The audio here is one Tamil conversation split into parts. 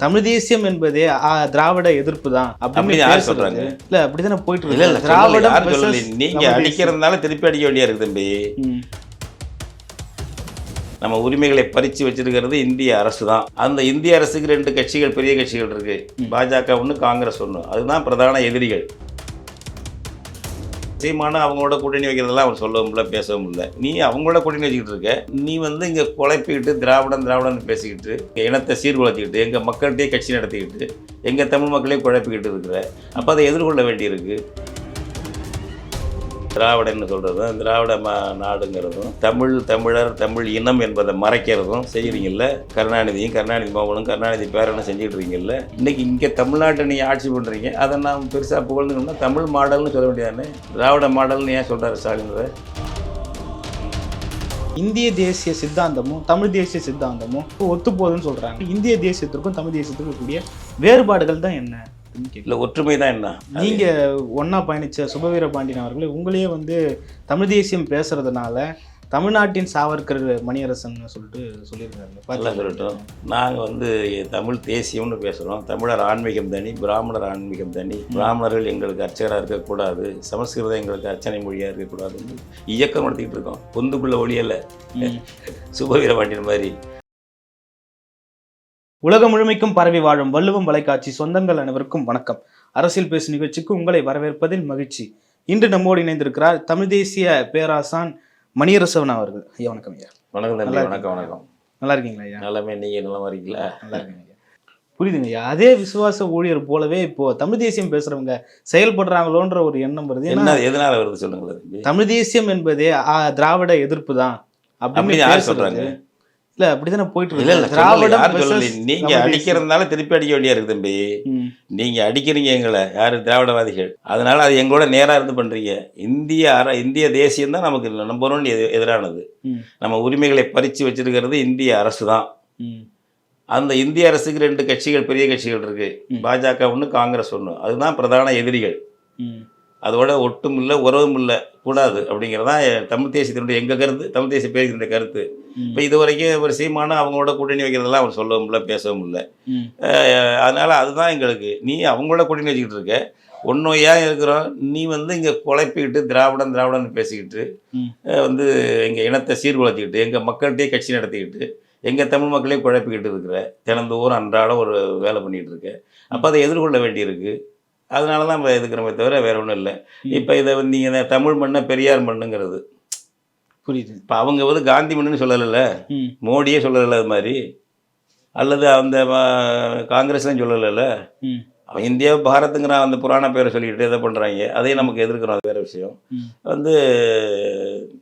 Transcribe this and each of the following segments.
தமிழ் தேசியம் என்பதே திராவிட எதிர்ப்பு தான் அப்படி அப்படின்னு. சொல்றாங்க? இல்ல அப்படிதானே போயிட்டு இல்ல இல்ல இருக்கு versus சொல்லல. நீங்க. அடிக்கிறதுனால திருப்பி அடிக்க வேண்டியா இருக்கு தம்பி. நம்ம உரிமைகளை பறிச்சு வச்சிருக்கிறது இந்திய அரசு தான் அந்த இந்திய அரசுக்கு ரெண்டு கட்சிகள் பெரிய கட்சிகள் இருக்கு பாஜக ஒன்று காங்கிரஸ் ஒன்று அதுதான் பிரதான எதிரிகள் சீமான அவங்களோட கூட்டணி வைக்கிறதெல்லாம் அவர் சொல்லவும் இல்லை பேசவும் இல்லை. நீ அவங்களோட கூட்டணி வச்சுக்கிட்டு இருக்க. நீ வந்து இங்கே குழப்பிக்கிட்டு திராவிடம் திராவிடம்னு பேசிக்கிட்டு இனத்தை சீர்குலைச்சிக்கிட்டு எங்கள் மக்கள்கிட்டயே கட்சி நடத்திக்கிட்டு எங்கள் தமிழ் மக்களையும் குழப்பிக்கிட்டு இருக்கிற. அப்போ அதை எதிர்கொள்ள வேண்டியிருக்கு. திராவிடன்னு சொல்கிறதும் திராவிட மா நாடுங்கிறதும் தமிழ் தமிழர் தமிழ் இனம் என்பதை மறைக்கிறதும் செய்கிறீங்கல்ல கருணாநிதியும் கருணாநிதி மோகனும் கருணாநிதி பேரனும் செஞ்சுட்டு இருக்கீங்கல்ல இன்றைக்கி இங்கே தமிழ்நாட்டை நீங்கள் ஆட்சி பண்ணுறீங்க அதை நான் பெருசாக புகழ்ந்துக்கணும்னா தமிழ் மாடல்னு சொல்ல வேண்டியதானே? திராவிட மாடல்னு ஏன் சொல்கிறாரு ஸ்டாலின் இந்திய தேசிய சித்தாந்தமும் தமிழ் தேசிய சித்தாந்தமும் ஒத்து போகுதுன்னு இந்திய தேசியத்திற்கும் தமிழ் தேசியத்திற்கும் கூடிய வேறுபாடுகள் தான் என்ன? இல்லை ஒற்றுமை தான் என்ன? நீங்க ஒண்ணா பயணிச்ச சுபவீர பாண்டியன் அவர்களே உங்களையே வந்து தமிழ் தேசியம் பேசுறதுனால தமிழ்நாட்டின் சாவர்கர் மணியரசன் சொல்லிட்டு சொல்லியிருக்காரு நல்லா பாத்தீங்களா? சொல்லட்டும். நாங்கள் வந்து தமிழ் தேசியம்னு பேசுகிறோம் தமிழர் ஆன்மீகம் தனி பிராமணர் ஆன்மீகம் தனி. பிராமணர்கள் எங்களுக்கு அர்ச்சகராக இருக்கக்கூடாது. சமஸ்கிருதம் எங்களுக்கு அர்ச்சனை மொழியாக இருக்கக்கூடாதுன்னு இயக்கம் நடத்திக்கிட்டு இருக்கோம். பொந்துக்குள்ள ஒளியலை ம். சுபவீர பாண்டியன் மாதிரி. உலகம் முழுமைக்கும் பரவி வாழும் வள்ளுவம் வலைக்காட்சி சொந்தங்கள் அனைவருக்கும் வணக்கம். அரசியல் பேசும் நிகழ்ச்சிக்கு உங்களை வரவேற்பதில் மகிழ்ச்சி. இன்று நம்மோடு இணைந்திருக்கிறார் தமிழ் தேசிய பேராசான் மணியரசவன் அவர்கள். ஐயா வணக்கம் ஐயா. வணக்கம் நல்லா வணக்கம் வணக்கம். நல்லா இருக்கீங்களா ஐயா? நலமே நீங்கள் நலமா இருக்கீங்களா? நல்லா இருக்கீங்க புரியுதுங்க ஐயா. அதே விசுவாச ஊழியர் போலவே இப்போ தமிழ் தேசியம் பேசுறவங்க செயல்படுறாங்களோன்ற ஒரு எண்ணம் வருது. என்ன எதனால வருது சொல்லுங்களேன் தம்பி? தமிழ் தேசியம் என்பதே திராவிட எதிர்ப்பு தான். அப்படி அப்படின்னு. சொல்றாங்க? இல்ல அப்படிதானே போயிட்டு இருக்கு. நீங்க. அடிக்கிறதுனால திருப்பி அடிக்க வேண்டியா இருக்கு தம்பி. நீங்க அடிக்கிறீங்க எங்களை. யாரு? திராவிடவாதிகள். அதனால அது எங்களோட நேரா இருந்து பண்றீங்க. இந்திய அர இந்திய தேசியம் தான் நமக்கு நம்பர் ஒன் எதிரானது. நம்ம உரிமைகளை பறிச்சு வச்சிருக்கிறது இந்திய அரசு தான். அந்த இந்திய அரசுக்கு ரெண்டு கட்சிகள் பெரிய கட்சிகள் இருக்கு. பாஜக ஒன்று காங்கிரஸ் ஒன்று அதுதான் பிரதான எதிரிகள். அதோட ஒட்டும் இல்லை உறவும் இல்லை. கூடாது அப்படிங்கிறதான் தமிழ் தேசியத்தினுடைய எங்கள் கருத்து தமிழ் தேசிய பேரத்தினுடைய கருத்து. இப்போ இது வரைக்கும் ஒரு சீமான அவங்களோட கூட்டணி வைக்கிறதெல்லாம் அவர் சொல்லவும் இல்லை. பேசவும் இல்லை அதனால அதுதான் எங்களுக்கு. நீ அவங்களோட கூட்டணி வச்சுக்கிட்டு இருக்க. ஏன் இருக்கிறோம். நீ வந்து இங்கே குழப்பிக்கிட்டு திராவிடம் திராவிடம்னு பேசிக்கிட்டு வந்து எங்கள் இனத்தை சீர்குலைச்சிக்கிட்டு எங்கள் மக்கள்கிட்டயே கட்சி நடத்திக்கிட்டு எங்கள் தமிழ் மக்களையும் குழப்பிக்கிட்டு இருக்கிற தினந்தோறும் அன்றாடம் ஒரு வேலை பண்ணிகிட்டு இருக்க. அப்போ அதை எதிர்கொள்ள வேண்டியிருக்கு. அதனால தான் நம்ம எதுக்குறோமே தவிர வேற ஒன்றும் இல்லை. இப்போ இதை வந்து நீங்கள் தமிழ் மண்ணை பெரியார் மண்ணுங்கிறது. புரியுது. இப்போ அவங்க வந்து காந்தி மண்ணுன்னு சொல்லலைல்ல. மோடியே சொல்லலை அது மாதிரி. அல்லது அந்த காங்கிரஸ்லாம் சொல்லலைல்ல. அவன் இந்தியா பாரத்துங்கிற அந்த புராண பேரை சொல்லிக்கிட்டு இதை பண்ணுறாங்க அதையும் நமக்கு எதிர்க்கிறோம் அது வேற விஷயம். வந்து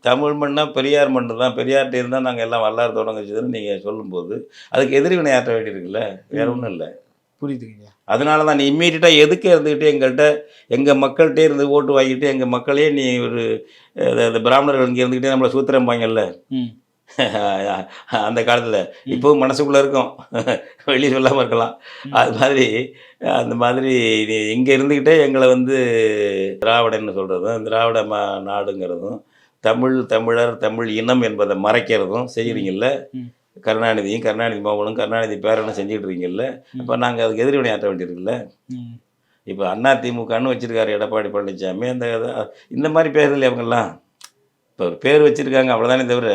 தமிழ் மண்ணா பெரியார் மண்ணு தான். பெரியார்கிட்ட இருந்தால் நாங்கள் எல்லாம் வரலாறு தொடங்குச்சுன்னு நீங்கள் சொல்லும்போது அதுக்கு எதிர்வினை ஆற்ற வேண்டியிருக்குல்ல வேற ஒன்றும் இல்லை. புரியுதுங்க. ஐயா. அதனால தான் நீ இம்மீடியட்டாக எதுக்கு இருந்துக்கிட்டு எங்கள்கிட்ட எங்கள் மக்கள்கிட்டே இருந்து ஓட்டு வாங்கிட்டு எங்கள் மக்களையே நீ ஒரு இந்த பிராமணர்கள் இங்கே இருந்துக்கிட்டே நம்மளை சூத்திரம்பாங்கல்ல ம், அந்த காலத்தில். இப்போவும் மனசுக்குள்ளே இருக்கும். வெளியே சொல்லாமல் இருக்கலாம். அது மாதிரி அந்த மாதிரி நீ இங்கே இருந்துக்கிட்டே எங்களை வந்து திராவிடன்னு சொல்கிறதும் திராவிட ம நாடுங்கிறதும் தமிழ் தமிழர் தமிழ் இனம் என்பதை மறைக்கிறதும் செய்கிறீங்கல்ல ம். கருணாநிதியும் கருணாநிதி மோகனும் கருணாநிதி பேரனும் செஞ்சுட்டு இருக்கீங்கல்ல அப்போ நாங்கள் அதுக்கு எதிர்வினை ஆற்ற வேண்டியிருக்குல்ல. இப்போ அண்ணா திமுகன்னு வச்சிருக்காரு எடப்பாடி பழனிசாமி அந்த இந்த மாதிரி பேர்கள் அவங்கெல்லாம் இப்போ பேர் வச்சுருக்காங்க அவ்வளோதானே தவிர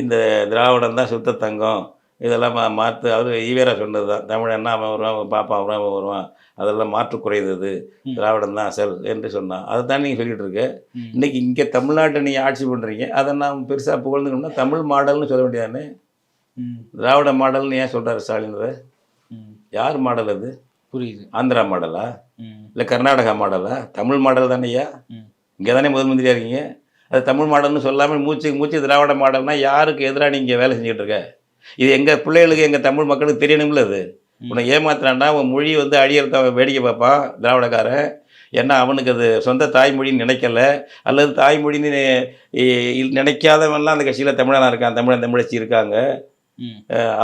இந்த திராவிடம் தான் சுத்த தங்கம். இதெல்லாம் மா மாற்று அவர் ஈவேரா சொன்னது தான். தமிழன்னா அவன் வருவான் அவன் பாப்பான் வருவான் அவன் வருவான். அதெல்லாம் மாற்று குறைந்தது. திராவிடம் தான் அசல் என்று சொன்னான். அதை தான் நீங்கள் சொல்லிட்டு இருக்க. ம், இன்னைக்கு இங்கே தமிழ்நாட்டை நீங்கள் ஆட்சி பண்ணுறீங்க அதை நாம் பெருசாக புகழ்ந்துக்கணும்னா தமிழ் மாடல்னு சொல்ல வேண்டியதானே திராவிட மாடல்னு ஏன் சொல்கிறாரு ஸ்டாலின். யார் மாடல் அது? புரியுது. ஆந்திரா மாடலா? இல்லை கர்நாடகா மாடலா? தமிழ் மாடல் தானேயா. இங்கே தானே முதல் மந்திரியா இருக்கீங்க? அது தமிழ் மாடல்னு சொல்லாமல் மூச்சு மூச்சு திராவிட மாடல்னா யாருக்கு எதிராக நீங்கள் வேலை செஞ்சுட்டு இருக்க? இது எங்கள் பிள்ளைகளுக்கு எங்கள் தமிழ் மக்களுக்கு தெரியணும்ல அது. உன்னை ஏமாத்துறான்டா அவன் மொழி வந்து அழியறத அவன் வேடிக்கை பார்ப்பான் திராவிடக்காரன். ஏன்னா அவனுக்கு அது சொந்த தாய்மொழின்னு நினைக்கல. அல்லது தாய்மொழின்னு நினைக்காதவன்லாம் அந்த கட்சியில் தமிழனா இருக்கான் தமிழன் தமிழச்சி இருக்காங்க.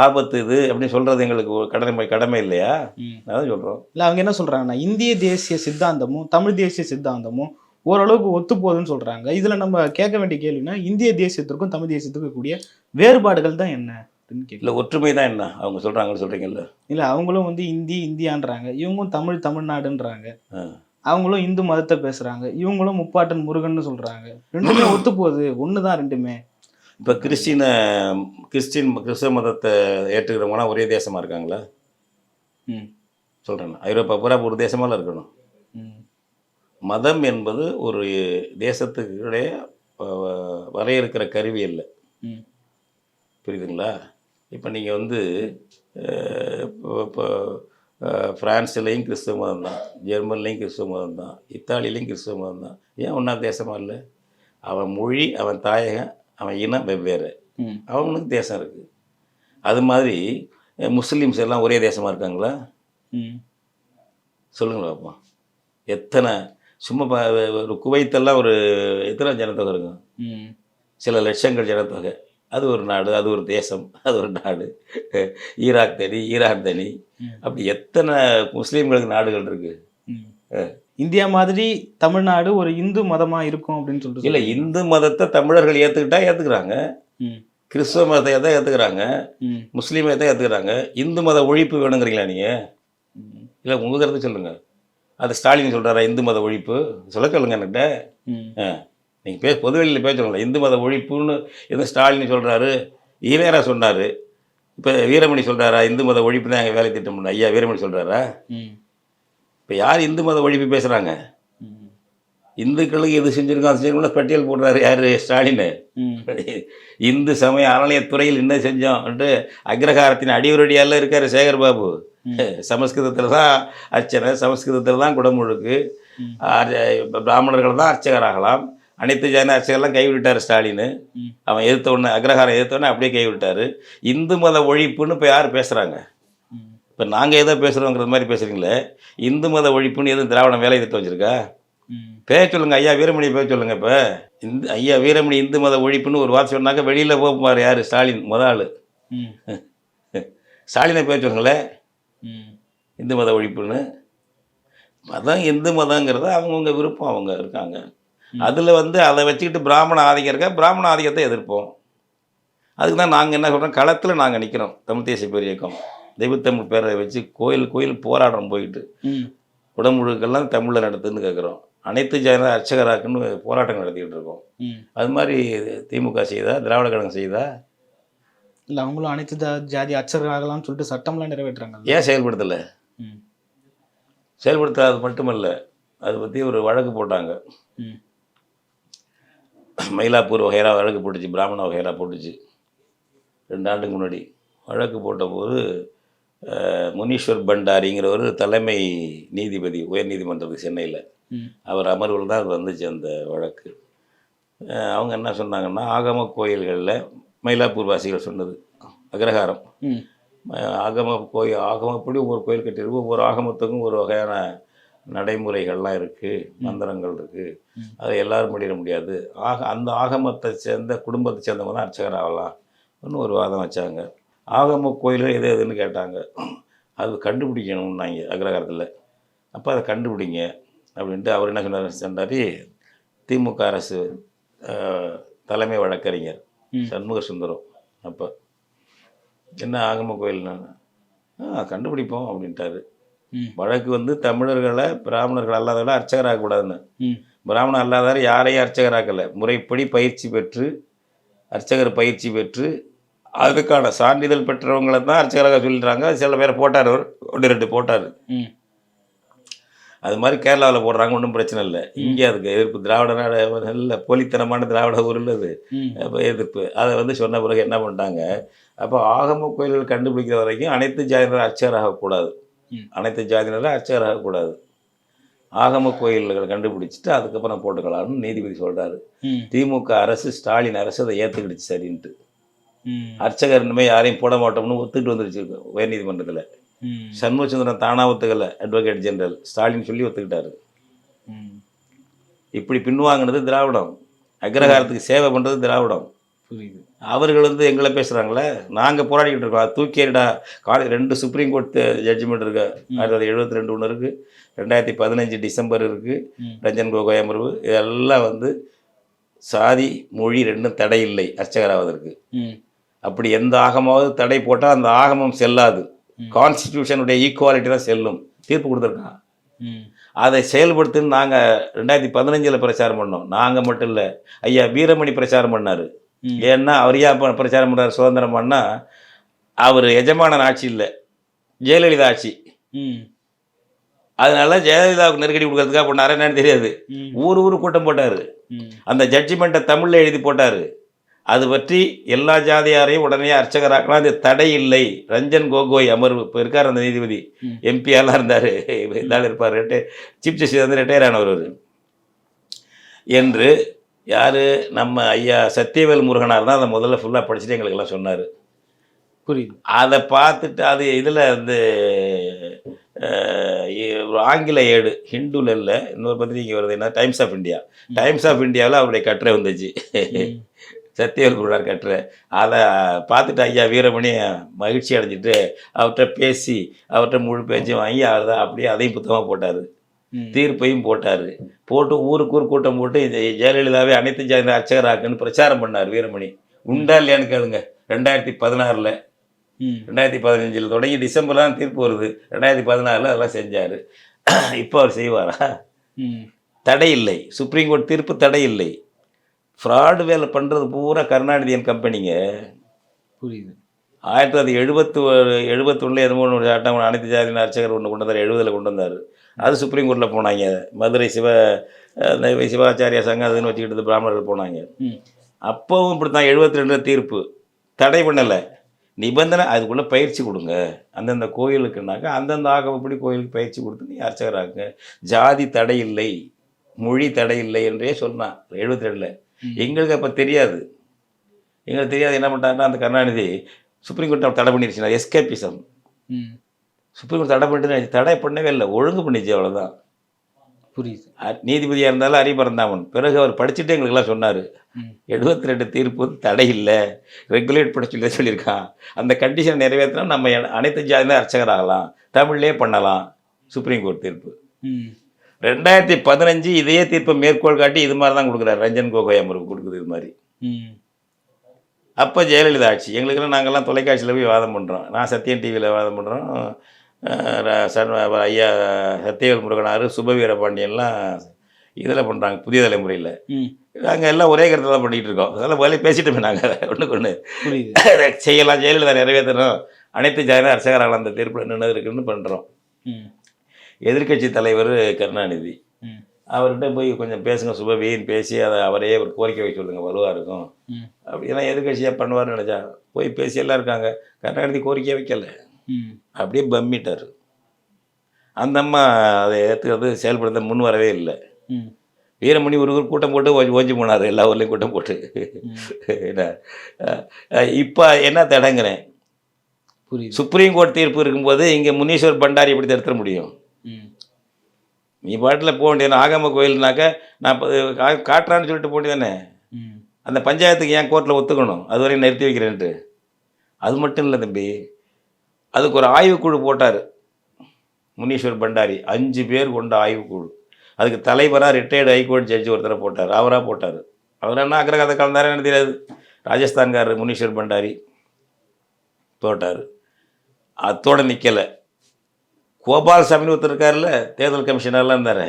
ஆபத்து இது அப்படின்னு சொல்கிறது எங்களுக்கு கடமை கடமை இல்லையா. அதான் சொல்கிறோம் இல்ல அவங்க என்ன சொல்றாங்கன்னா இந்திய தேசிய சித்தாந்தமும் தமிழ் தேசிய சித்தாந்தமும் ஓரளவுக்கு ஒத்து போகுதுன்னு சொல்றாங்க. இதுல நம்ம கேட்க வேண்டிய கேள்வினா இந்திய தேசியத்திற்கும் தமிழ் தேசியத்திற்கும் கூடிய வேறுபாடுகள் தான் என்ன இல்லை ஒற்றுமை தான் என்ன? அவங்க சொல்கிறாங்கன்னு சொல்கிறீங்கல்ல இல்ல அவங்களும் வந்து இந்தி இந்தியான்றாங்க. இவங்களும் தமிழ் தமிழ்நாடுன்றாங்க. அவங்களும் இந்து மதத்தை பேசுறாங்க. இவங்களும் முப்பாட்டன் முருகன்னு சொல்றாங்க. ரெண்டுமே ஒத்து போகுது ஒண்ணுதான் ரெண்டுமே. இப்போ கிறிஸ்டின கிறிஸ்டின் கிறிஸ்தவ மதத்தை ஏற்றுக்கிறவங்களாம் ஒரே தேசமாக இருக்காங்களா? ம். சொல்கிறேன் ஐரோப்பா பூரா ஒரு தேசமால இருக்கணும். மதம் என்பது ஒரு தேசத்துக்குடைய வரையறுக்கிற கருவி இல்லை ம். புரியுதுங்களா? இப்போ நீங்கள் வந்து இப்போ இப்போ அஹ், பிரான்ஸ்லேயும் கிறிஸ்தவ மதம் தான். ஜெர்மன்லேயும் கிறிஸ்தவ மதம் தான். இத்தாலியிலையும் கிறிஸ்தவ மதம் தான். ஏன் ஒன்றா தேசமாக இல்லை? அவன் மொழி அவன் தாயகம் அவன் இனம் வெவ்வேறு. அவனுக்கு தேசம் இருக்குது அது மாதிரி முஸ்லீம்ஸ் எல்லாம் ஒரே தேசமாக இருக்காங்களா? ம். சொல்லுங்களேன் பார்ப்போம் எத்தனை சும்மா ஒரு குவைத்தெல்லாம் ஒரு எத்தனை ஜனத்தொகை இருக்கும்? சில லட்சங்கள் ஜனத்தொகை. அது ஒரு நாடு அது ஒரு தேசம் அது ஒரு நாடு. ஈராக் தனி ஈரான் தனி. அப்படி எத்தனை முஸ்லீம்களுக்கு நாடுகள் இருக்கு? ம். இந்தியா மாதிரி தமிழ்நாடு ஒரு இந்து மதமா இருக்கும் அப்படின்னு சொல்லிட்டு இல்லை இந்து மதத்தை தமிழர்கள் ஏற்றுக்கிட்டா ஏற்றுக்கிறாங்க கிறிஸ்துவ மதத்தை தான் ஏற்றுக்கிறாங்க ம். முஸ்லீம் மதத்தை ஏற்றுக்கிறாங்க இந்து மத ஒழிப்பு வேணுங்கிறீங்களா நீங்கள் இல்லை உங்கள் கருத்து சொல்லுங்கள் அது ஸ்டாலின் சொல்கிறாரா இந்து மத ஒழிப்பு? சொல்ல சொல்லுங்க என்கிட்ட. நீங்கள் பே பொதுவெளியில் பேச இந்து மத ஒழிப்புன்னு எதுவும் ஸ்டாலின் சொல்கிறாரு ஈவேரா சொன்னார். இப்போ வீரமணி சொல்கிறாரா இந்து மத ஒழிப்பு தான் எங்கள் வேலை திட்டம் ஐயா வீரமணி சொல்கிறாரா இப்போ யார் இந்து மத ஒழிப்பு பேசுகிறாங்க இந்துக்களுக்கு எது செஞ்சுருக்கோம் அது செஞ்சுருக்கோம் பட்டியல் போடுறாரு யார்? ஸ்டாலின். இந்து சமய அறநிலையத்துறையில் என்ன செஞ்சோம்ன்ட்டு அக்ரஹாரத்தின் அடிவரடியால இருக்கார் சேகர் பாபு. சமஸ்கிருதத்தில் தான் அர்ச்சனை சமஸ்கிருதத்தில் தான் குடமுழுக்கு. பிராமணர்கள் தான் அர்ச்சகராகலாம் அனைத்து ஜன அர்ச்சகர்லாம் கைவிட்டார் ஸ்டாலின். அவன் எதிர்த்த உடனே அக்ரஹாரம் எதிர்த்த உடனே அப்படியே கைவிட்டார் இந்து மத ஒழிப்புன்னு இப்போ யார் பேசுகிறாங்க இப்போ நாங்கள் ஏதோ பேசுகிறோங்கிற மாதிரி பேசுகிறீங்களே இந்து மத ஒழிப்புன்னு எதுவும் திராவிடம் வேலை திட்டம் வச்சுருக்கா? பேர் சொல்லுங்க ஐயா வீரமணி பேர் சொல்லுங்க இப்போ. இந்த ஐயா வீரமணி இந்து மத ஒழிப்புன்னு ஒரு வார்த்தை சொன்னாக்க வெளியில் போப்பார் யார்? ஸ்டாலின் முத ஆள். ஸ்டாலினை பேர் சொல்லுங்களேன் ம். இந்து மத ஒழிப்புன்னு. மதம் இந்து மதங்கிறது அவங்கவுங்க விருப்பம் அவங்க இருக்காங்க. அதில் வந்து அதை வச்சுக்கிட்டு பிராமண ஆதிக்கம் இருக்க? பிராமண ஆதிக்கத்தை எதிர்ப்போம். அதுக்கு தான் நாங்கள் என்ன சொல்கிறோம் களத்தில் நாங்கள் நிற்கிறோம் தமிழ் தேசிய பேர் இயக்கம் தெய்வத்தமிழ் பேரை வச்சு கோயில் கோயில் போராடுறோம் போயிட்டு உடம்புழுக்கெல்லாம் தமிழில் நடத்துன்னு கேட்குறோம் அனைத்து ஜன அர்ச்சகராக்குன்னு போராட்டம் நடத்திக்கிட்டு இருக்கோம். அது மாதிரி திமுக செய்தா திராவிட கழகம் செய்தா? இல்ல அவங்களும் அனைத்து ஜாதி அச்சராகலாம்னு சொல்லிட்டு சட்டம்லாம் நிறைவேற்றுறாங்க ஏன் செயல்படுத்தலை? செயல்படுத்தாது மட்டுமல்ல அதை பற்றி ஒரு வழக்கு போட்டாங்க. மயிலாப்பூர் வகைரா வழக்கு போட்டுச்சு பிராமண வகைரா போட்டுச்சு. ரெண்டு ஆண்டுக்கு முன்னாடி வழக்கு போட்டபோது முனீஸ்வர் பண்டாரிங்கிற ஒரு தலைமை நீதிபதி உயர் நீதிமன்றத்துக்கு சென்னையில். அவர் அமர்வில் தான் அது வந்துச்சு அந்த வழக்கு. அவங்க என்ன சொன்னாங்கன்னா ஆகம கோயில்களில் மயிலாப்பூர் வாசிகள் சொன்னது அக்ரஹாரம். ஆகம கோயில் ஆகமப்படி ஒவ்வொரு கோயில் கட்டியிருக்கு ஒவ்வொரு ஆகமத்துக்கும் ஒரு வகையான நடைமுறைகள்லாம் இருக்குது மந்திரங்கள் இருக்குது. அதை எல்லாரும் முடிய முடியாது. ஆக அந்த ஆகமத்தை சேர்ந்த குடும்பத்தை சேர்ந்தவங்க தான் அர்ச்சகர் ஆகலாம். ஒரு வாதம் வச்சாங்க. ஆகம கோயில்கள் எது எதுன்னு கேட்டாங்க. அது கண்டுபிடிக்கணும்னாங்க அக்ரஹாரத்தில். அப்போ அதை கண்டுபிடிங்க அப்படின்ட்டு அவர் என்ன சொன்னார் சொன்னார் திமுக அரசு தலைமை வழக்கறிஞர். சண்முக சுந்தரம். அப்போ என்ன ஆகம கோயில்னா? ஆ கண்டுபிடிப்போம் அப்படின்ட்டாரு. வழக்கு வந்து தமிழர்களை பிராமணர்கள் அல்லாதவரை அர்ச்சகராகக்கூடாதுன்னு ம். பிராமணன் அல்லாதவர் யாரையும் அர்ச்சகராக்கலை. முறைப்படி பயிற்சி பெற்று அர்ச்சகர் பயிற்சி பெற்று அதுக்கான சான்றிதழ் பெற்றவங்களை தான் அர்ச்சகராக சொல்லிடுறாங்க சில பேரை போட்டார் ஒன்று ரெண்டு போட்டார். அது மாதிரி கேரளாவில் போடுறாங்க. ஒன்றும் பிரச்சனை இல்லை. இங்கே அதுக்கு எதிர்ப்பு திராவிட நாடு நல்ல போலித்தனமான திராவிட ஊர் உள்ளது ம். அப்போ எதிர்ப்பு. அதை வந்து சொன்ன பிறகு என்ன பண்ணிட்டாங்க? அப்போ ஆகம கோயில்கள் கண்டுபிடிக்கிற வரைக்கும் அனைத்து ஜாதியினரும் அர்ச்சகராகக்கூடாது. அனைத்து ஜாதியினரும் அர்ச்சகராகக்கூடாது ஆகம கோயில்களை கண்டுபிடிச்சிட்டு அதுக்கப்புறம் போட்டுக்கலாம்னு நீதிபதி சொல்கிறாரு திமுக அரசு ஸ்டாலின் அரசு அதை ஏற்றுக்கிடுச்சு சரின்ட்டு. அர்ச்சகர் இனிமேல் யாரையும் போட மாட்டோம்னு ஒத்துக்கிட்டு வந்துருச்சு உயர்நீதிமன்றத்தில். சண்முகசுந்தரம் தானாக ஒத்துக்கலை அட்வொகேட் ஜெனரல் ஸ்டாலின் சொல்லி ஒத்துக்கிட்டாரு. இப்படி பின்வாங்கினது திராவிடம். அக்ரஹாரத்துக்கு சேவை பண்ணுறது திராவிடம். புரியுது. அவர்கள் வந்து எங்களை பேசுகிறாங்களே நாங்கள் போராடிக்கிட்டு இருக்கோம். அது தூக்கிடா காலை ரெண்டு சுப்ரீம் கோர்ட் ஜட்ஜ்மெண்ட் இருக்கு. ஆயிரத்தி தொள்ளாயிரத்தி எழுபத்தி ரெண்டு ஒன்று இருக்குது ரெண்டாயிரத்தி பதினஞ்சு டிசம்பர் இருக்குது ரஞ்சன் கோகோய் அமர்வு. இதெல்லாம் வந்து சாதி மொழி ரெண்டும் தடை இல்லை அர்ச்சகராவதற்கு அப்படி எந்த ஆகமாவது தடை போட்டால் அந்த ஆகமம் செல்லாது. கான்ஸ்டிடியூஷனுடைய ஈக்குவாலிட்டி தான் செல்லும். தீர்ப்பு கொடுத்துருக்கான் அதை செயல்படுத்துன்னு நாங்கள் ரெண்டாயிரத்தி பதினஞ்சில் பிரச்சாரம் பண்ணோம். நாங்கள் மட்டும் இல்லை. ஐயா வீரமணி பிரச்சாரம் பண்ணார். ஏன்னா அவர் ஏன் பிரச்சாரம் பண்ணுறாரு சுதந்திரம் பண்ணா அவர் எஜமானன் ஆட்சி இல்லை. ஜெயலலிதா ஆட்சி. அதனால ஜெயலலிதாவுக்கு நெருக்கடி கொடுக்கறதுக்காக பண்ணாரு என்னன்னு தெரியாது. ஊர் ஊர் கூட்டம் போட்டார். அந்த ஜட்ஜ்மெண்ட்டை தமிழில் எழுதி போட்டார். அது பற்றி எல்லா ஜாதியாரையும் உடனே அர்ச்சகராக்கலாம். அது தடை இல்லை. ரஞ்சன் கோகோய் அமர்வு. இப்போ இருக்கார் அந்த நீதிபதி. எம்பியாலாம் இருந்தார். இருந்தாலும் இருப்பார். ரெட்டை சீஃப் ஜஸ்டிஸ் வந்து ரிட்டையர் ஆனவர். என்று யார்? நம்ம ஐயா சத்தியவேல் முருகனார் தான் அதை முதல்ல ஃபுல்லாக படிச்சுட்டு எங்களுக்கெல்லாம் சொன்னார். புரியுது. அதை பார்த்துட்டு அது இதில் வந்து ஒரு ஆங்கில ஏடு ஹிந்துல இல்லை. இன்னொரு பத்திரிக்கை வருது. என்ன? Times of India Times of இந்தியாவில் அவருடைய கட்டுரை வந்துச்சு. சத்தியவேல் குருடார் கட்டுரை அதை பார்த்துட்டு ஐயா வீரமணி மகிழ்ச்சி அடைஞ்சிட்டு அவர்கிட்ட பேசி அவர்கிட்ட முழு பேச்சும் வாங்கி அவர் தான் அப்படியே அதையும் புத்தகமாக போட்டார். தீர்ப்பையும் போட்டார். போட்டு ஊருக்கு ஊர் கூட்டம் போட்டு ஜெயலலிதாவே அனைத்து ஜாதி அர்ச்சகராக்குன்னு பிரச்சாரம் பண்ணார் வீரமணி. உண்டா இல்லையான்னு கேளுங்க. ரெண்டாயிரத்தி பதினாறில். ரெண்டாயிரத்தி பதினஞ்சில் தொடங்கி டிசம்பர்ல தான் தீர்ப்பு வருது. ரெண்டாயிரத்தி பதினாறில் அதெல்லாம் செஞ்சார். இப்போ அவர் செய்வாரா? தடை இல்லை. சுப்ரீம் கோர்ட் தீர்ப்பு தடை இல்லை. ஃப்ராடு வேலை பண்ணுறது பூரா கருணாநிதியன் கம்பெனிங்க புரியுது. ஆயிரத்தி தொள்ளாயிரத்தி எழுபத்து எழுபத்தொன்னில் எதுவும் ஒன்று சட்டம் அனைத்து ஜாதியின் அர்ச்சகர் ஒன்று கொண்டு வந்தார் எழுபதில் கொண்டு வந்தார். அது சுப்ரீம் கோர்ட்டில் போனாங்க. மதுரை சிவ சிவாச்சாரியா சங்கம் அதுன்னு வச்சுக்கிட்டு பிராமணர்கள் போனாங்க. அப்போவும் இப்படி தான் எழுபத்தி ரெண்டு தீர்ப்பு. தடை பண்ணலை. நிபந்தனை அதுக்குள்ளே பயிற்சி கொடுங்க. அந்தந்த கோயிலுக்குனாக்கா அந்தந்த ஆகமப்படி கோயிலுக்கு பயிற்சி கொடுத்து நீ அர்ச்சகராகுங்க ஜாதி தடை இல்லை மொழி தடை இல்லை என்றே சொன்னான். எழுபத்தி ரெண்டில். எங்களுக்கு அப்போ தெரியாது. எங்களுக்கு தெரியாது என்ன பண்ணிட்டாங்கன்னா அந்த கருணாநிதி சுப்ரீம் கோர்ட் தடை பண்ணிருச்சுனா எஸ்கேபிசம் சுப்ரீம் கோர்ட் தடை பண்ணிட்டு தடை பண்ணவே இல்லை ஒழுங்கு பண்ணிச்சு அவ்வளோதான் புரியுது. நீதிபதியாக இருந்தாலும் அரிபரந்தாமன் பிறகு அவர் படிச்சுட்டு எங்களுக்கெல்லாம் சொன்னார் எழுபத்தி ரெண்டு தீர்ப்பு தடை இல்லை ரெகுலேட் பண்ண சொல்லி சொல்லியிருக்கான். அந்த கண்டிஷன் நிறைவேற்றினா நம்ம அனைத்து ஜாதியிலும் அர்ச்சகராகலாம் தமிழ்லேயே பண்ணலாம் சுப்ரீம் கோர்ட் தீர்ப்பு. ரெண்டாயிரத்தி பதினஞ்சு இதே தீர்ப்பை மேற்கோள் காட்டி இது மாதிரி தான் கொடுக்குறாரு. ரஞ்சன் கோகோய் அமர்வு கொடுக்குது இது மாதிரி. அப்போ ஜெயலலிதா ஆட்சி. எங்களுக்கெல்லாம் நாங்கள்லாம் தொலைக்காட்சியில் போய் வாதம் பண்ணுறோம் நான் சத்யன் டிவியில் வாதம் பண்ணுறோம் சன் ஐயா சத்யவேல் முருகனார் சுபவீர பாண்டியன்லாம் இதில் பண்ணுறாங்க புதிய தலைமுறையில். நாங்கள் எல்லாம் ஒரே கருத்தை தான் பண்ணிகிட்டு இருக்கோம். அதெல்லாம் வேலையை பேசிட்டோமே நாங்கள் ஒன்றுக்கு ஒன்று புரியுது. செய்யலாம். ஜெயலலிதா நிறைவேற்றணும். அனைத்து ஜாதியினர் அரசகரால் அந்த தீர்ப்பில் நின்று இருக்குன்னு பண்ணுறோம் ம் எதிர்க்கட்சி தலைவர் கருணாநிதி. அவர்கிட்ட போய் கொஞ்சம் பேசுங்க சுபவீன்னு பேசி அதை அவரே ஒரு கோரிக்கை வைக்க சொல்லுங்க வலுவாக இருக்கும். ம். அப்படியெல்லாம் எதிர்க்கட்சியாக பண்ணுவார்னு நினச்சா போய் பேசி எல்லாம் இருக்காங்க. கருணாநிதி கோரிக்கையை வைக்கல. அப்படியே பம்மிட்டார். அந்த அம்மா அதை ஏற்றுக்கிறது செயல்படுத்த முன் வரவே இல்லை. ம். வீரமணி ஒரு கூட்டம் போட்டு ஓஞ்சி ஓஞ்சி போனார் எல்லா ஊர்லேயும் கூட்டம் போட்டு. என்ன இப்போ என்ன தடங்குறேன்? சுப்ரீம் கோர்ட் தீர்ப்பு இருக்கும்போது இங்கே முனீஸ்வர் பண்டாரி எப்படி தடுத்துட முடியும்? நீ பாட்டில் போக வேண்டிய ஆகம கோயில்னாக்க நான் காட்டுறான்னு சொல்லிட்டு போட்டி தானே? அந்த பஞ்சாயத்துக்கு ஏன் கோர்ட்டில் ஒத்துக்கணும்? அது வரையும் நிறுத்தி வைக்கிறேன்ட்டு. அது மட்டும் இல்லை தம்பி. அதுக்கு ஒரு ஆய்வுக்குழு போட்டார். முனீஸ்வர் பண்டாரி. அஞ்சு பேர் கொண்ட ஆய்வுக்குழு. அதுக்கு தலைவராக ரிட்டையர்டு ஹைகோர்ட் ஜட்ஜி ஒருத்தரை போட்டார். அவராக போட்டார். அவர் என்ன அக்ரகாத கலந்தாரே எனக்கு தெரியாது. ராஜஸ்தான்காரர் முனீஸ்வர் பண்டாரி போட்டார். அத்தோட நிற்கலை கோபால்சாமின்னு ஒருத்தர் இருக்கார்ல தேர்தல் கமிஷனர்லாம் இருந்தார்.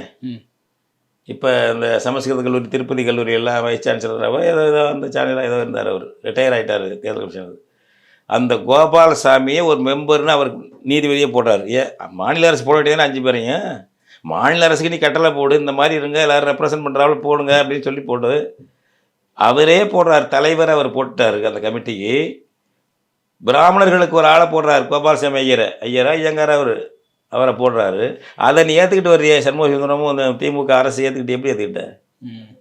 இப்போ இந்த சமஸ்கிருத கல்லூரி திருப்பதி கல்லூரி எல்லாம் வைஸ் சான்சலராக ஏதோ ஏதோ அந்த சேனலாக ஏதோ இருந்தார் அவர். ரிட்டையர் ஆகிட்டார் தேர்தல் கமிஷனர். அந்த கோபாலசாமியை ஒரு மெம்பர்னு அவர் நீதிபதியே போட்டார். ஏன் மாநில அரசு போட வேண்டியதானே அஞ்சு பேரைங்க மாநில அரசுக்கு நீ கட்டளை போடு இந்த மாதிரி இருங்க எல்லோரும் ரெப்ரசன்ட் பண்ணுறாவில் போடுங்க அப்படின்னு சொல்லி போட்டு அவரே போடுறார் தலைவர் அவர் போட்டார் அந்த கமிட்டிக்கு. பிராமணர்களுக்கு ஒரு ஆளை போடுறார் கோபாலசாமி ஐயரை. ஐயரா ஐயங்கார அவர்? அவரை போடுறாரு. அதை நீ ஏற்றுக்கிட்டு வர்றியே சண்முக சுந்தரமும் அந்த திமுக அரசு ஏற்றுக்கிட்டு எப்படி ஏற்றுக்கிட்ட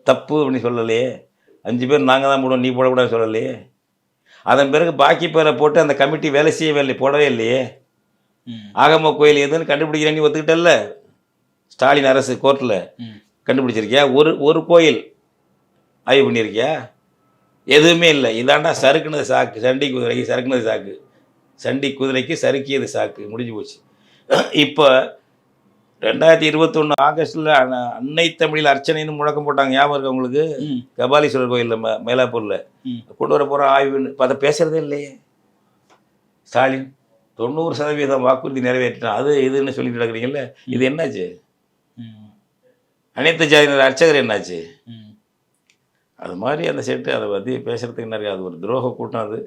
தப்பு அப்படின்னு சொல்லலையே. அஞ்சு பேர் நாங்கள் தான் போடுவோம் நீ போடக்கூடாதுன்னு சொல்லலையே. அதன் பிறகு பாக்கி பேரை போட்டு அந்த கமிட்டி வேலை செய்யவே இல்லை போடவே இல்லையே. ஆகம கோயில் எதுன்னு கண்டுபிடிக்கிறேன் நீ ஒத்துக்கிட்டல்ல. ஸ்டாலின் அரசு கோர்ட்டில் கண்டுபிடிச்சிருக்கியா? ஒரு ஒரு கோயில் ஆய்வு பண்ணியிருக்கியா? எதுவுமே இல்லை. இதாண்டா சறுக்குனது சாக்கு சண்டி குதிரைக்கு சறுக்குனது சாக்கு. சண்டி குதிரைக்கு சறுக்கியது சாக்கு. முடிஞ்சு போச்சு. இப்போ ரெண்டாயிரத்தி இருபத்தொன்று ஆகஸ்டில் அன்னை தமிழில் அர்ச்சனைன்னு முழக்கம் போட்டாங்க. ஞாபகம் இருக்கு உங்களுக்கு? கபாலீஸ்வரர் கோயிலில் ம மயிலாப்பூரில். கொண்டு வர போகிற ஆய்வுன்னு இப்போ அதை பேசுகிறதே இல்லையே. ஸ்டாலின் தொண்ணூறு சதவீதம் வாக்குறுதி நிறைவேற்றினான் அது இதுன்னு சொல்லிட்டு நடக்கிறீங்கல்ல இது என்னாச்சு? அனைத்து ஜாதியினர் அர்ச்சகர் என்னாச்சு? அது மாதிரி அந்த செட்டு அதை பற்றி பேசுகிறதுக்கு நிறைய அது ஒரு துரோக கூட்டம் அது.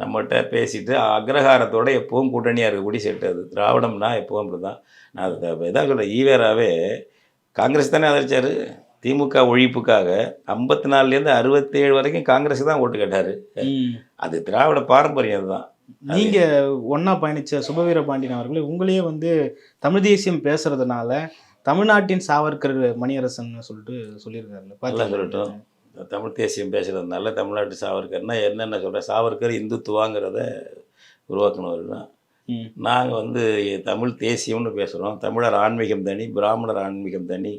நம்மகிட்ட பேசிட்டு அக்ரஹாரத்தோட எப்பவும் கூட்டணியாக இருக்கக்கூடிய செட்டு அது. திராவிடம்னா எப்பவும் அப்படி தான் நான் அதை இதான் சொல்கிறேன் ஈவேராவே காங்கிரஸ் தானே ஆதரிச்சார். திமுக ஒழிப்புக்காக ஐம்பத்தி நாலுலேருந்து அறுபத்தேழு வரைக்கும் காங்கிரஸுக்கு தான் ஓட்டு கேட்டார். அது திராவிட பாரம்பரியம் அதுதான். நீங்க ஒண்ணா பயணிச்ச சுபவீர பாண்டியன் அவர்களே உங்களையே வந்து தமிழ் தேசியம் பேசுறதுனால தமிழ்நாட்டின் சாவர்கர் மணியரசன் சொல்லிட்டு சொல்லியிருக்காருல்ல. நல்லா பாத்தீங்களா? சொல்லட்டும் தமிழ் தேசியம் பேசுகிறதுனால தமிழ்நாட்டு சாவர்கர்னா என்னென்ன சொல்கிறேன் சாவர்கர் இந்துத்துவாங்கிறத உருவாக்குனவர் தான் நாங்கள் வந்து தமிழ் தேசியம்னு பேசுகிறோம் தமிழர் ஆன்மீகம் தனி பிராமணர் ஆன்மீகம் தனி.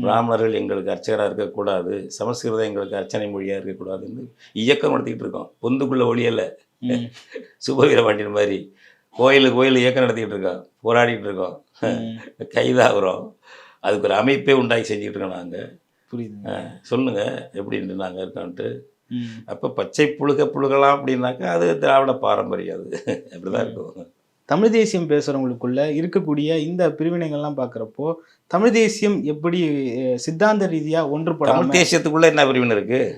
பிராமணர்கள் எங்களுக்கு அர்ச்சகராக இருக்கக்கூடாது. சமஸ்கிருதம் எங்களுக்கு அர்ச்சனை மொழியாக இருக்கக்கூடாதுன்னு இயக்கம் நடத்திக்கிட்டு இருக்கோம். பொந்துக்குள்ளே ஒளியலை ம், சுபவீரபாண்டியன் மாதிரி. கோயில் கோயில் இயக்கம் நடத்திக்கிட்டு இருக்கோம். போராடிட்டு இருக்கோம். கைதாகிறோம். அதுக்கு ஒரு அமைப்பே உண்டாக்கி செஞ்சுட்டு இருக்கோம் நாங்கள் புரியுது சொல்லுங்கள் எப்படின்ட்டு நாங்கள் இருக்கோன்ட்டு. அப்போ பச்சை புழுக புழுகலாம் அப்படின்னாக்கா அது திராவிட பாரம்பரியம் அது. அப்படி தான் இருக்கும். தமிழ் தேசியம் பேசுறவங்களுக்குள்ள இருக்கக்கூடிய இந்த பிரிவினைகள்லாம் பார்க்குறப்போ தமிழ் தேசியம் எப்படி சித்தாந்த ரீதியா ஒன்றுபடாம தமிழ் தேசியத்துக்குள்ளே என்ன பிரிவினை இருக்குது.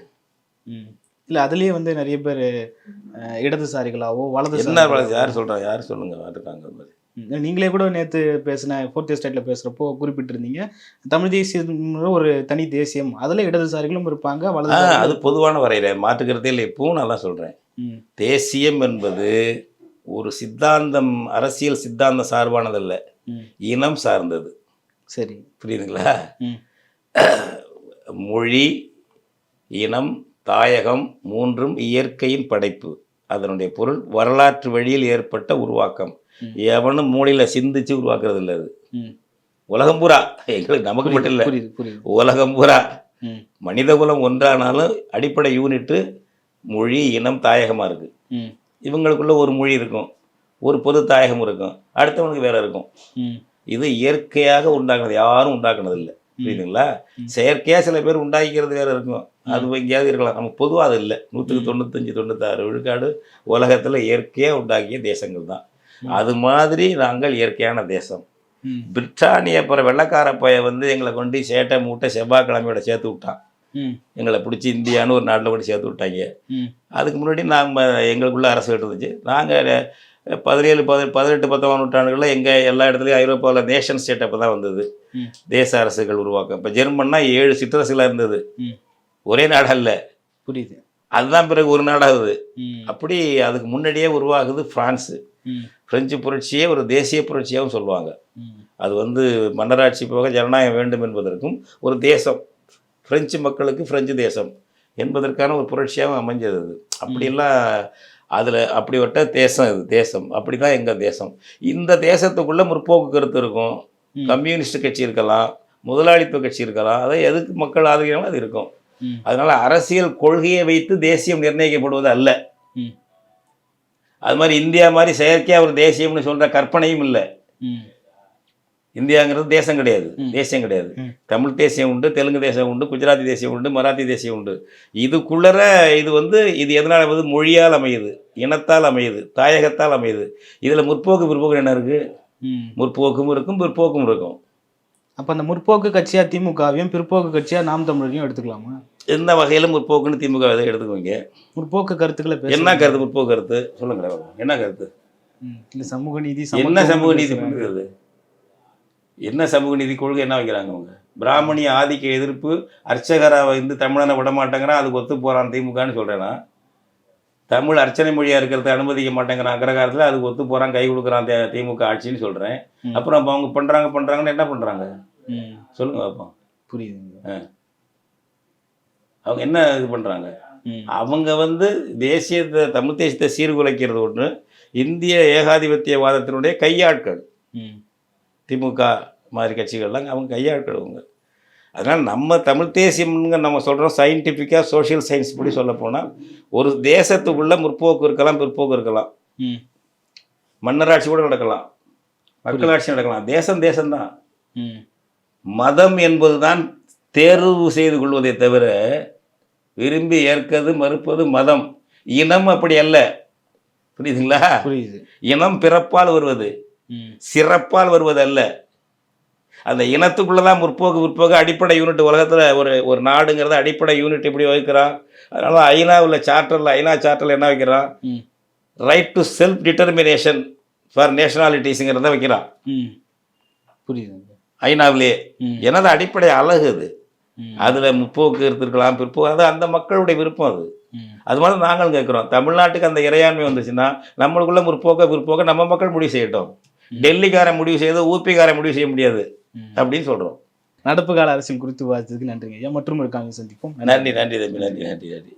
இல்ல அதுலயே வந்து நிறைய பேர் இடதுசாரிகளாவோ என்ன வலதுசாரி வளர்ச்சி யார் சொல்கிறா யார் சொல்லுங்க இருக்காங்க மாதிரி. நீங்களே கூட நேத்து பேசின ஃபோர்த் ஸ்டேட்ல பேசுறப்போ குறிப்பிட்டிருந்தீங்க. தமிழ் தேசியம் ஒரு தனி தேசியம். அதுல இடதுசாரிகளும் இருப்பாங்க ஆ வலதுசாரி அது பொதுவான வரையில மாற்றுக்கிறதே இல்லை இப்பவும் நல்லா சொல்கிறேன் தேசியம் என்பது ஒரு சித்தாந்தம் அரசியல் சித்தாந்தம் சார்பானதல்ல. இனம் சார்ந்தது. சரி. புரியுதுங்களா? மொழி இனம் தாயகம் மூன்றும் இயற்கையின் படைப்பு. அதனுடைய பொருள் வரலாற்று வழியில் ஏற்பட்ட உருவாக்கம். எவனும் மூளையில் சிந்திச்சு உருவாக்குறது இல்லை அது. உலகம் பூரா. எங்களுக்கு நமக்கு மட்டும் இல்லை. உலகம் பூரா. ம், மனிதகுலம் ஒன்றானாலும் அடிப்படை யூனிட்டு மொழி இனம் தாயகமாக இருக்குது ம், இவங்களுக்குள்ள ஒரு மொழி இருக்கும். ஒரு பொது தாயகம் இருக்கும். அடுத்தவனுக்கு வேற இருக்கும். இது இயற்கையாக உண்டாக்குனது. யாரும் உண்டாக்குனது இல்லை புரியுதுங்களா? செயற்கையாக சில பேர் உண்டாக்கிக்கிறது வேற இருக்கும். அது எங்கேயாவது இருக்கலாம். நமக்கு பொதுவாக அது இல்லை. நூற்றுக்கு தொண்ணூத்தஞ்சு தொண்ணூத்தாறு விழுக்காடு உலகத்தில் இயற்கையாக உண்டாக்கிய தேசங்கள் தான். அது மாதிரி நாங்கள் இயற்கையான தேசம். பிரிட்டானிய அப்புறம் வெள்ளக்கார பைய வந்து எங்களை கொண்டு சேட்டை மூட்டை செவ்வாய்க்கிழமையோட சேர்த்து விட்டான். எங்களை பிடிச்சி இந்தியான்னு ஒரு நாட்டில் கொண்டு சேர்த்து விட்டாங்க. அதுக்கு முன்னாடி நாங்கள் எங்களுக்குள்ள அரசு இருந்துச்சு. நாங்கள் பதினேழு பதி பதினெட்டு பத்தொன்பது நூற்றாண்டுகளில் எங்கள் எல்லா இடத்துலையும் ஐரோப்பாவில் நேஷன் ஸ்டேட் அப்போ தான் வந்தது. தேச அரசுகள் உருவாக்கம். இப்போ ஜெர்மன்னா ஏழு சிற்றரசுகளாக இருந்தது. ஒரே நாடல்ல. புரியுது. அதுதான் பிறகு ஒரு நாடாகுது. அப்படி அதுக்கு முன்னாடியே உருவாகுது ஃப்ரான்ஸு பிரெஞ்சு புரட்சியே ஒரு தேசிய புரட்சியாகவும் சொல்லுவாங்க. அது வந்து மன்னராட்சி போக ஜனநாயகம் வேண்டும் என்பதற்கும் ஒரு தேசம். பிரெஞ்சு மக்களுக்கு பிரெஞ்சு தேசம் என்பதற்கான ஒரு புரட்சியாகவும் அமைஞ்சது அது. அப்படிலாம் அதில் அப்படிப்பட்ட தேசம் இது தேசம். அப்படி தான் எங்கள் தேசம். இந்த தேசத்துக்குள்ளே முற்போக்கு கருத்து இருக்கும். கம்யூனிஸ்ட் கட்சி இருக்கலாம் முதலாளித்துவ கட்சி இருக்கலாம் அதை எதுக்கு மக்கள் ஆதரிக்கிறாங்களோ அது இருக்கும். அதனால அரசியல் கொள்கையை வைத்து தேசியம் நிர்ணயிக்கப்படுவது அல்ல. அது மாதிரி இந்தியா மாதிரி செயற்கையாக ஒரு தேசியம்னு சொல்கிற கற்பனையும் இல்லை. இந்தியாங்கிறது தேசம் கிடையாது. தேசியம் கிடையாது. தமிழ் தேசியம் உண்டு தெலுங்கு தேசம் உண்டு குஜராத்தி தேசியம் உண்டு மராத்தி தேசியம் உண்டு. இதுக்குள்ளர இது வந்து இது எதனால் அமையுது மொழியால் அமையுது இனத்தால் அமையுது தாயகத்தால் அமையுது. இதில் முற்போக்கு பிற்போக்கு என்ன இருக்குது. முற்போக்கும் இருக்கும் பிற்போக்கும் இருக்கும். அப்ப அந்த முற்போக்கு கட்சியா திமுகவையும் பிற்போக்கு கட்சியா நாம் தமிழரையும் எடுத்துக்கலாமா? எந்த வகையில் முற்போக்குன்னு திமுக இதை எடுத்துக்குவீங்க. முற்போக்கு கருத்துக்களை என்ன கருத்து முற்போக்கு கருத்து? சொல்லுங்க என்ன கருத்து? இல்ல சமூக நீதி என்ன சமூக நீதி. பண்ணுறது என்ன சமூக நீதி? கொள்கை என்ன வைக்கிறாங்க அவங்க? பிராமணிய ஆதிக்க எதிர்ப்பு அர்ச்சகரா வந்து தமிழனை விட மாட்டேங்கிறான் அதுக்கு ஒத்து போகிறான் திமுகன்னு சொல்கிறேன்னா தமிழ் அர்ச்சனை மொழியாக இருக்கிறத அனுமதிக்க மாட்டேங்கிறான் அக்ரகாரத்தில் அதுக்கு ஒத்து போகிறான் கை கொடுக்குறான் திமுக ஆட்சின்னு சொல்கிறேன். அப்புறம் அப்போ அவங்க பண்ணுறாங்க பண்ணுறாங்கன்னு என்ன பண்ணுறாங்க சொல்லுங்க பார்ப்போம் புரியுதுங்க. அவங்க என்ன இது பண்ணுறாங்க அவங்க வந்து தேசியத்தை தமிழ் தேசியத்தை சீர்குலைக்கிறது ஒன்று இந்திய ஏகாதிபத்தியவாதத்தினுடைய கையாட்கள். ம், திமுக மாதிரி கட்சிகள்லாம் அவங்க கையாட்கள் அவங்க. அதனால் நம்ம தமிழ் தேசியம்ங்க நம்ம சொல்கிறோம் சயின்டிஃபிக்காக சோஷியல் சயின்ஸ் படி சொல்ல போனால் ஒரு தேசத்துக்குள்ளே முற்போக்கு இருக்கலாம் பிற்போக்கு இருக்கலாம். ம், மன்னராட்சி கூட நடக்கலாம். மக்களாட்சி நடக்கலாம். தேசம் தேசம்தான். ம். மதம் என்பதுதான் தேர்வு செய்து கொள்வதை தவிர விரும்பி ஏற்கிறது மறுப்பது மதம். இனம் அப்படி அல்ல. புரியுதுங்களா? புரியுது. இனம் பிறப்பால் வருவது சிறப்பால் வருவது அல்ல. அந்த இனத்துக்குள்ள தான் முற்போக்கு முற்போக்கு அடிப்படை யூனிட் உலகத்தில் ஒரு ஒரு நாடுங்கிறத அடிப்படை யூனிட் இப்படி வைக்கிறான் அதனால ஐநாவில் சார்ட்டரில் ஐநா சார்ட்டரில் என்ன வைக்கிறான் right to self determination for நேஷனாலிட்டிஸுங்கிறத வைக்கிறான் ம். புரியுதுங்க ஐநாவிலே. ம். எனது அடிப்படை அழகு அது. அதில் முற்போக்கு இருந்திருக்கலாம் பிற்போக்கு அது அந்த மக்களுடைய விருப்பம் அது. அது மாதிரி நாங்களும் கேட்குறோம். தமிழ்நாட்டுக்கு அந்த இறையாண்மை வந்துச்சுன்னா நம்மளுக்குள்ள முற்போக்க பிற்போக்க நம்ம மக்கள் முடிவு செய்யட்டும். டெல்லிக்காரன் முடிவு செய்யறது ஊபிக்காரன் முடிவு செய்ய முடியாது. அப்படின்னு சொல்கிறோம் நடப்பு கால அரசியல் குறித்து விவாதித்ததுக்கு நன்றிங்க ஐயா. மற்றும் ஒரு காங்க சந்திப்போம். நன்றி நன்றி தம்பி நன்றி நன்றி நன்றி.